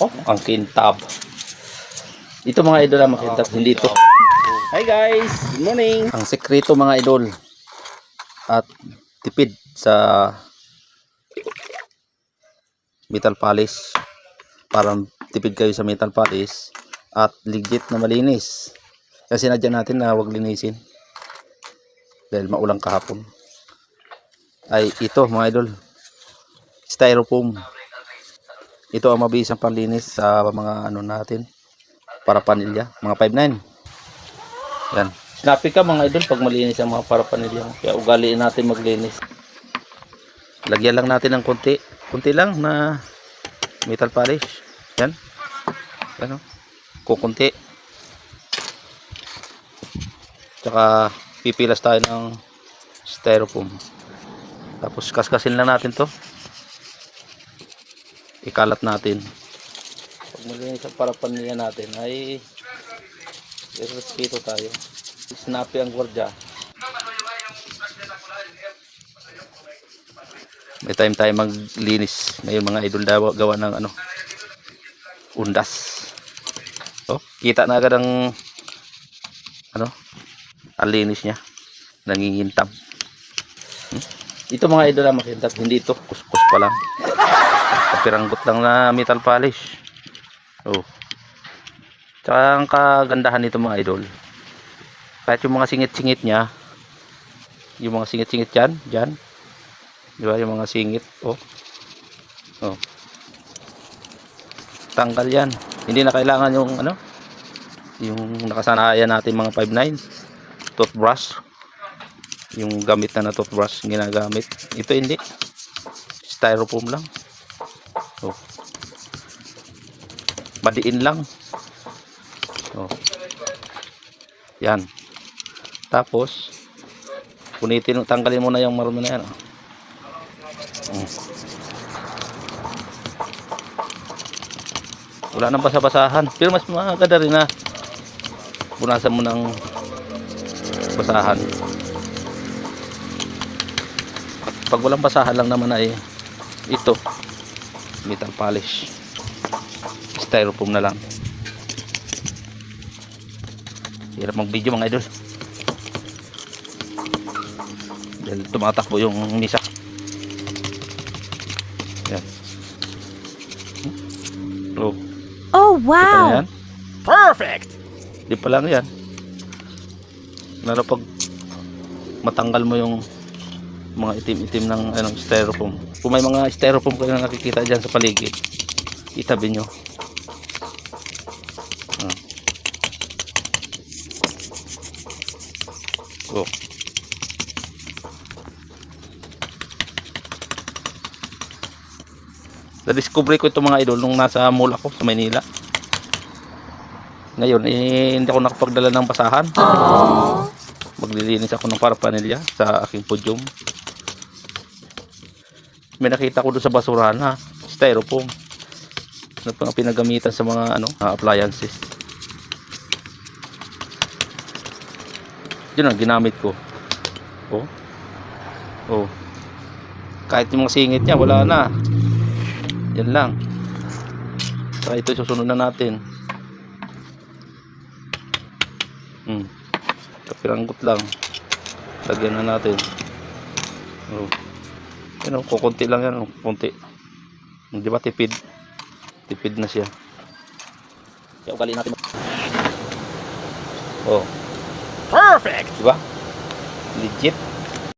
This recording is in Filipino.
Oh, ang kintab. Ito mga idol ang makintab, hindi ito. Hi guys, good morning. Ang sekreto mga idol at tipid sa metal polish. Parang tipid kayo sa metal polish at legit na malinis. Kasi nadyan natin na wag linisin. Dahil maulang kahapon. Ay ito mga idol. Styrofoam. Ito ang mabisang panlinis sa mga ano natin para panilya, mga 5.9. Yan. Snappy ka mga idol pag malinis ang mga para panilya. Kaya ugaliin natin maglinis. Lagyan lang natin ng konti. Konti lang na metal polish. Yan. Yan o. Kukunti. Tsaka pipilas tayo ng styrofoam. Tapos kaskasin lang natin to ikalat natin. Pag malinis ang parapan niya natin ay irespeto tayo. Snappy ang gwardiya. May time tayo maglinis. Ngayon mga idol daw gawa ng ano undas. Oh, kita na agad ang ano ang linis niya. Nangingintab. Hmm? ito mga idol ang makintab hindi ito. Kuskus pa lang kapiranggot lang na metal polish. Oh. Tsaka ang kagandahan nito mga idol kahit yung mga singit-singit niya yung mga singit-singit dyan dyan di ba? Yung mga singit oh. Oh. Tanggal yan. Hindi na kailangan yung ano yung nakasanayan natin mga 5.9 toothbrush. Yung gamit na na toothbrush ginagamit. Ito hindi. Styrofoam lang Oh. Badiin lang. Oh. Yan. Tapos punitin, tanggalin mo na yung marumi na yan. oh. Mm. Wala nang basa-basahan. Pero mas maganda rin na punasan mo ng basahan. Pag walang basahan lang naman ay ito metal polish. Styrofoam na lang. Hirap mag video mga idol. Dahil tumatakbo yung misa. Yan oh. Oh, kita wow. perfect! Di pa lang yan. Lalo pag matanggal mo yung mga itim-itim ng ano, styrofoam. Kung may mga styrofoam kayo na nakikita dyan sa paligid, itabi nyo. Ah. Oh. Na-discover ko itong mga idol nung nasa mall ako sa Maynila. Ngayon, eh, hindi ako nakapagdala ng basahan. Maglilinis ako ng parapanilya sa aking podium may nakita ko doon sa basurahan na styrofoam. Ano pang pinagamitan sa mga ano ah, appliances? Yun ang ginamit ko. Oh. Oh. Kahit yung mga singit niya wala na. Yan lang. Saka ito susunod na natin. Hmm. Kapiranggot lang. Lagyan na natin. Oh yun o, kukunti lang yan, oh, kunti. Di ba tipid? Tipid na siya. Kaya ugali natin. Oh. Perfect! Di ba? Legit.